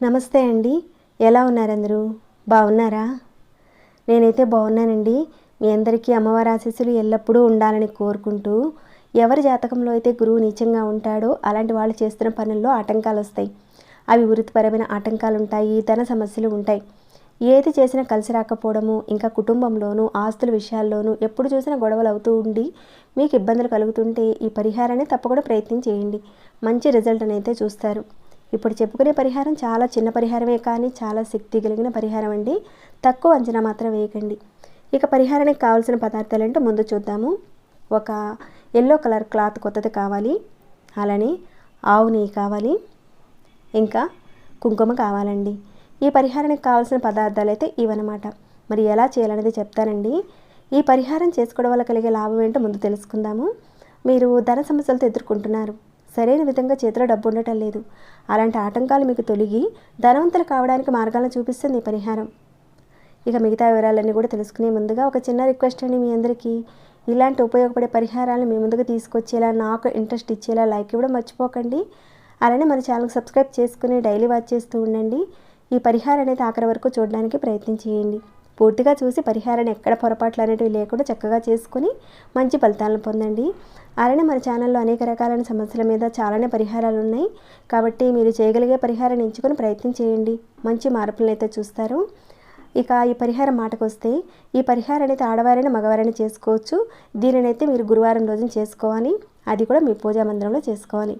నమస్తే అండి. ఎలా ఉన్నారందరూ? బాగున్నారా? నేనైతే బాగున్నానండి. మీ అందరికీ అమ్మవారి ఆశీస్సులు ఎల్లప్పుడూ ఉండాలని కోరుకుంటూ ఎవరి జాతకంలో అయితే గురువు నీచంగా ఉంటాడో అలాంటి వాళ్ళు చేస్తున్న పనుల్లో ఆటంకాలు వస్తాయి అవి వృత్తిపరమైన ఆటంకాలు ఉంటాయి ధన సమస్యలు ఉంటాయి. ఏది చేసినా కలిసి రాకపోవడము ఇంకా కుటుంబంలోనూ ఆస్తుల విషయాల్లోనూ ఎప్పుడు చూసినా గొడవలు అవుతూ ఉండి మీకు ఇబ్బందులు కలుగుతుంటే ఈ పరిహారాన్ని తప్పకుండా ప్రయత్నం చేయండి. మంచి రిజల్ట్ అయితే చూస్తారు. ఇప్పుడు చెప్పుకునే పరిహారం చాలా చిన్న పరిహారమే కానీ చాలా శక్తి కలిగిన పరిహారం అండి. తక్కువ అంచనా మాత్రం వేయకండి. ఇక పరిహారానికి కావాల్సిన పదార్థాలు ఏంటో ముందు చూద్దాము. ఒక ఎల్లో కలర్ క్లాత్ కొత్తది కావాలి. అలానే ఆవు నెయ్యి కావాలి. ఇంకా కుంకుమ కావాలండి. ఈ పరిహారానికి కావాల్సిన పదార్థాలు అయితే ఇవన్నమాట. మరి ఎలా చేయాలనేది చెప్తానండి. ఈ పరిహారం చేసుకోవడం వల్ల కలిగే లాభం ఏంటో ముందు తెలుసుకుందాము. మీరు ధన సమస్యలతో ఎదుర్కొంటున్నారు. సరైన విధంగా చేతిలో డబ్బు ఉండటం లేదు. అలాంటి ఆటంకాలు మీకు తొలగి ధనవంతులు కావడానికి మార్గాలను చూపిస్తుంది ఈ పరిహారం. ఇక మిగతా వివరాలన్నీ కూడా తెలుసుకునే ముందుగా ఒక చిన్న రిక్వెస్ట్ అండి మీ అందరికీ. ఇలాంటి ఉపయోగపడే పరిహారాలను మీ ముందుకు తీసుకొచ్చేలా నాకు ఇంట్రెస్ట్ ఇచ్చేలా లైక్ ఇవ్వడం మర్చిపోకండి. అలానే మన ఛానల్ సబ్స్క్రైబ్ చేసుకుని డైలీ వాచ్ చేస్తూ ఉండండి. ఈ పరిహారం అనేది ఆఖరి వరకు చూడడానికి ప్రయత్నం చేయండి పూర్తిగా చూసి పరిహారాన్ని ఎక్కడ పొరపాట్లు అనేటివి లేకుండా చక్కగా చేసుకుని మంచి ఫలితాలను పొందండి. అలానే మన ఛానల్లో అనేక రకాలైన సమస్యల మీద చాలానే పరిహారాలు ఉన్నాయి. కాబట్టి మీరు చేయగలిగే పరిహారాన్ని ఎంచుకొని ప్రయత్నం చేయండి. మంచి మార్పులను అయితే చూస్తారు. ఇక ఈ పరిహారం మాటకు వస్తే ఈ పరిహారం అనేది ఆడవారైనా మగవారైనా చేసుకోవచ్చు. దీనినైతే మీరు గురువారం రోజున చేసుకోవాలి. అది కూడా మీ పూజా మందిరంలో చేసుకోవాలి.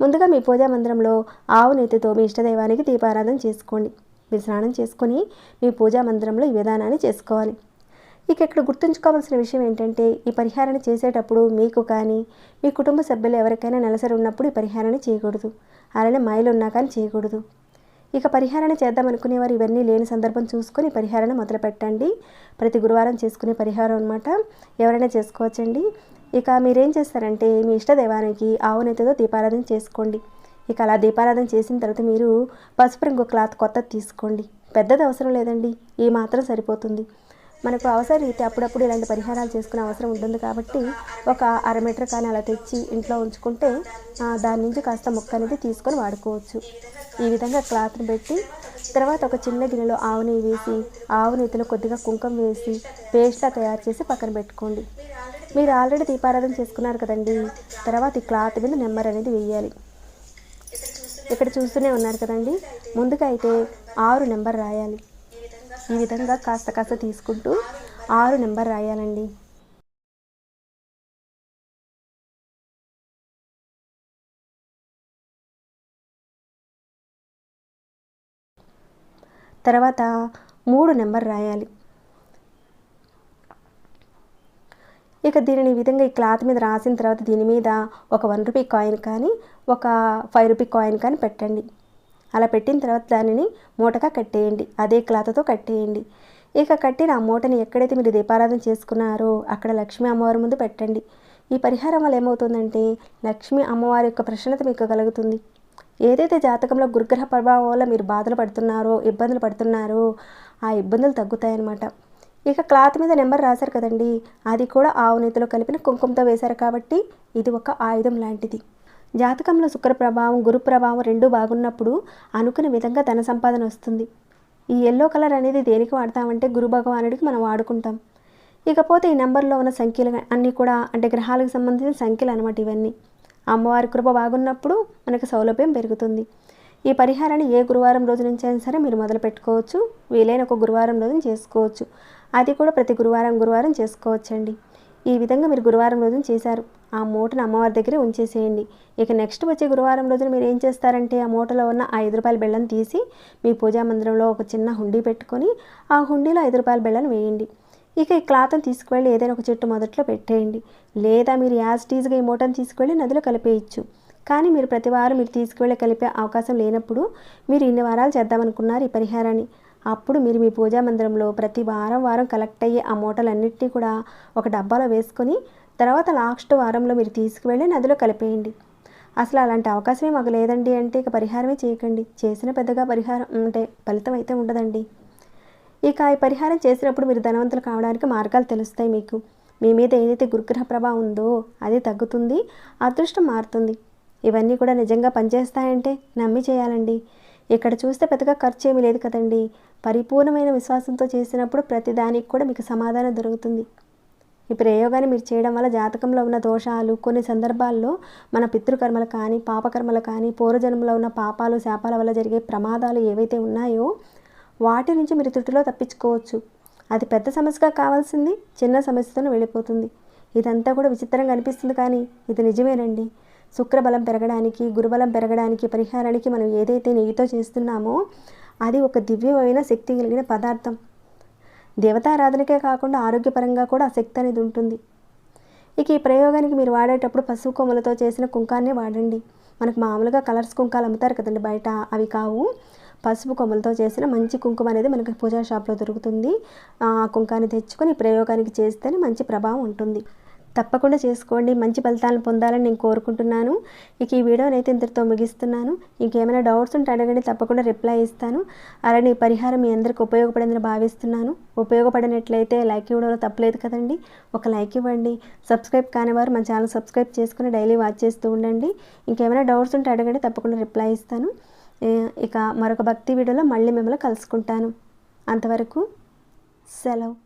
ముందుగా మీ పూజా మందిరంలో ఆవు నెత్తితో మీ ఇష్టదైవానికి దీపారాధన చేసుకోండి. మీరు స్నానం చేసుకొని మీ పూజా మందిరంలో ఈ విధానాన్ని చేసుకోవాలి. ఇక ఇక్కడ గుర్తుంచుకోవాల్సిన విషయం ఏంటంటే ఈ పరిహారాన్ని చేసేటప్పుడు మీకు కానీ మీ కుటుంబ సభ్యులు ఎవరికైనా నెలసరి ఉన్నప్పుడు ఈ పరిహారాన్ని చేయకూడదు. అలానే మైలు ఉన్నా కానీ చేయకూడదు. ఇక పరిహారాన్ని చేద్దాం అనుకునేవారు ఇవన్నీ లేని సందర్భం చూసుకొని పరిహారాన్ని మొదలు పెట్టండి ప్రతి గురువారం చేసుకునే పరిహారం అనమాట ఎవరైనా చేసుకోవచ్చండి. ఇక మీరేం చేస్తారంటే మీ ఇష్ట దైవానికి ఆవు దీపారాధన చేసుకోండి. ఇక అలా దీపారాధన చేసిన తర్వాత మీరు పసుపు రంగు క్లాత్ కొత్తది తీసుకోండి. పెద్దది అవసరం లేదండి. ఈ మాత్రం సరిపోతుంది. మనకు అవసరం అయితే అప్పుడప్పుడు ఇలాంటి పరిహారాలు చేసుకునే అవసరం ఉంటుంది కాబట్టి ఒక అర మీటర్ కానీ అలా తెచ్చి ఇంట్లో ఉంచుకుంటే దాని నుంచి కాస్త ముక్క అనేది తీసుకొని వాడుకోవచ్చు. ఈ విధంగా క్లాత్ని పెట్టి తర్వాత ఒక చిన్న గిన్నెలో ఆవు నెయ్యి వేసి ఆవు నెయ్యిలో కొద్దిగా కుంకుమ వేసి పేస్ట్లా తయారు చేసి పక్కన పెట్టుకోండి. మీరు ఆల్రెడీ దీపారాధన చేసుకున్నారు కదండి. తర్వాత ఈ క్లాత్ మీద నెంబర్ అనేది వేయాలి. ఇక్కడ చూస్తూనే ఉన్నారు కదండి. ముందుగా అయితే ఆరు నెంబర్ రాయాలి. ఈ విధంగా కాస్త కాస్త తీసుకుంటూ ఆరు నెంబర్ రాయాలండి. తర్వాత మూడు నెంబర్ రాయాలి. ఇక దీనిని ఈ విధంగా ఈ క్లాత్ మీద రాసిన తర్వాత దీని మీద ఒక వన్ రూపీ కాయిన్ కానీ ఒక ఫైవ్ రూపీ కాయిన్ కానీ పెట్టండి. అలా పెట్టిన తర్వాత దానిని మూటగా కట్టేయండి. అదే క్లాత్తో కట్టేయండి. ఇక కట్టిన ఆ మూటని ఎక్కడైతే మీరు దీపారాధన చేసుకున్నారో అక్కడ లక్ష్మీ అమ్మవారి ముందు పెట్టండి. ఈ పరిహారం వల్ల ఏమవుతుందంటే లక్ష్మీ అమ్మవారి యొక్క ప్రసన్నత మీకు కలుగుతుంది. ఏదైతే జాతకంలో గురుగ్రహ ప్రభావం వల్ల మీరు బాధలు పడుతున్నారో ఇబ్బందులు పడుతున్నారో ఆ ఇబ్బందులు తగ్గుతాయన్నమాట. ఇక క్లాత్ మీద నెంబర్ రాశారు కదండి. అది కూడా ఆవు నేతిలో కలిపిన కుంకుమతో వేశారు కాబట్టి ఇది ఒక ఆయుధం లాంటిది. జాతకంలో శుక్ర ప్రభావం గురు ప్రభావం రెండు బాగున్నప్పుడు అనుకున్న విధంగా ధన సంపాదన వస్తుంది. ఈ ఎల్లో కలర్ అనేది దేనికి వాడతామంటే గురు భగవానుడికి మనం వాడుకుంటాం. ఇకపోతే ఈ నెంబర్లో ఉన్న సంఖ్యలు అన్నీ కూడా అంటే గ్రహాలకు సంబంధించిన సంఖ్యలు అనమాట ఇవన్నీ. అమ్మవారి కృప బాగున్నప్పుడు మనకు సౌలభ్యం పెరుగుతుంది. ఈ పరిహారాన్ని ఏ గురువారం రోజు నుంచి అయినా సరే మీరు మొదలు పెట్టుకోవచ్చు. వీలైన ఒక గురువారం రోజున చేసుకోవచ్చు. అది కూడా ప్రతి గురువారం గురువారం చేసుకోవచ్చండి. ఈ విధంగా మీరు గురువారం రోజున చేశారు. ఆ మూటను అమ్మవారి దగ్గరే ఉంచేసేయండి. ఇక నెక్స్ట్ వచ్చే గురువారం రోజున మీరు ఏం చేస్తారంటే ఆ మూటలో ఉన్న ఆ ఐదు రూపాయల బెల్లం తీసి మీ పూజా మందిరంలో ఒక చిన్న హుండీ పెట్టుకొని ఆ హుండీలో ఐదు రూపాయల బెల్లం వేయండి. ఇక ఈ క్లాత్ని తీసుకువెళ్ళి ఏదైనా ఒక చెట్టు మొదట్లో పెట్టేయండి. లేదా మీరు యాజ్ టీజ్గా ఈ మూటను తీసుకువెళ్ళి నదిలో కలిపేయచ్చు. కానీ మీరు ప్రతి వారం మీరు తీసుకువెళ్ళి కలిపే అవకాశం లేనప్పుడు మీరు ఇన్ని వారాలు చేద్దామనుకున్నారు ఈ పరిహారాన్ని. అప్పుడు మీరు మీ పూజా మందిరంలో ప్రతి వారం వారం కలెక్ట్ అయ్యే ఆ మూటలన్నింటినీ కూడా ఒక డబ్బాలో వేసుకొని తర్వాత లాస్ట్ వారంలో మీరు తీసుకువెళ్ళి నదిలో కలిపేయండి. అసలు అలాంటి అవకాశమే మాకు లేదండి అంటే ఇక పరిహారమే చేయకండి. చేసిన పెద్దగా పరిహారం అంటే ఫలితం అయితే ఉండదండి. ఇక ఈ పరిహారం చేసినప్పుడు మీరు ధనవంతులు కావడానికి మార్గాలు తెలుస్తాయి మీకు. మీ మీద ఏదైతే గురుగ్రహ ప్రభావం ఉందో అది తగ్గుతుంది అదృష్టం మారుతుంది. ఇవన్నీ కూడా నిజంగా పనిచేస్తాయంటే నమ్మి చేయాలండి. ఇక్కడ చూస్తే పెద్దగా ఖర్చు ఏమీ లేదు కదండి. పరిపూర్ణమైన విశ్వాసంతో చేసినప్పుడు ప్రతిదానికి కూడా మీకు సమాధానం దొరుకుతుంది. ఈ ప్రయోగాన్ని మీరు చేయడం వల్ల జాతకంలో ఉన్న దోషాలు కొన్ని సందర్భాల్లో మన పితృకర్మలు కానీ పాపకర్మలు కానీ పూర్వజన్మలో ఉన్న పాపాలు శాపాల వల్ల జరిగే ప్రమాదాలు ఏవైతే ఉన్నాయో వాటి నుంచి మీరు తుట్టులో తప్పించుకోవచ్చు. అది పెద్ద సమస్యగా కావాల్సింది చిన్న సమస్యతోనే వెళ్ళిపోతుంది. ఇదంతా కూడా విచిత్రంగా అనిపిస్తుంది కానీ ఇది నిజమేనండి. శుక్రబలం పెరగడానికి గురుబలం పెరగడానికి పరిహారానికి మనం ఏదైతే నెయ్యితో చేస్తున్నామో అది ఒక దివ్యమైన శక్తి కలిగిన పదార్థం. దేవతారాధనకే కాకుండా ఆరోగ్యపరంగా కూడా ఆ శక్తి అనేది ఉంటుంది. ఇక ఈ ప్రయోగానికి మీరు వాడేటప్పుడు పసుపు కొమ్మలతో చేసిన కుంకాన్ని వాడండి. మనకు మామూలుగా కలర్స్ కుంకాలు అమ్ముతారు కదండి బయట. అవి కావు. పసుపు కొమ్మలతో చేసిన మంచి కుంకుమ అనేది మనకి పూజా షాప్లో దొరుకుతుంది. ఆ కుంకాన్ని తెచ్చుకొని ప్రయోగానికి చేస్తేనే మంచి ప్రభావం ఉంటుంది. తప్పకుండా చేసుకోండి. మంచి ఫలితాలను పొందాలని నేను కోరుకుంటున్నాను. ఇక ఈ వీడియోని అయితే ఇంతటితో ముగిస్తున్నాను. ఇంకేమైనా డౌట్స్ ఉంటే అడగండి. తప్పకుండా రిప్లై ఇస్తాను. అలానే ఈ పరిహారం మీ అందరికి ఉపయోగపడిందని భావిస్తున్నాను. ఉపయోగపడినట్లయితే లైక్ ఇవ్వడంలో తప్పలేదు కదండి. ఒక లైక్ ఇవ్వండి. సబ్స్క్రైబ్ కానివారు మన ఛానల్ సబ్స్క్రైబ్ చేసుకుని డైలీ వాచ్ చేస్తూ ఉండండి. ఇంకేమైనా డౌట్స్ ఉంటే అడగండి. తప్పకుండా రిప్లై ఇస్తాను. ఇక మరొక భక్తి వీడియోలో మళ్ళీ మిమ్మల్ని కలుసుకుంటాను. అంతవరకు సెలవు.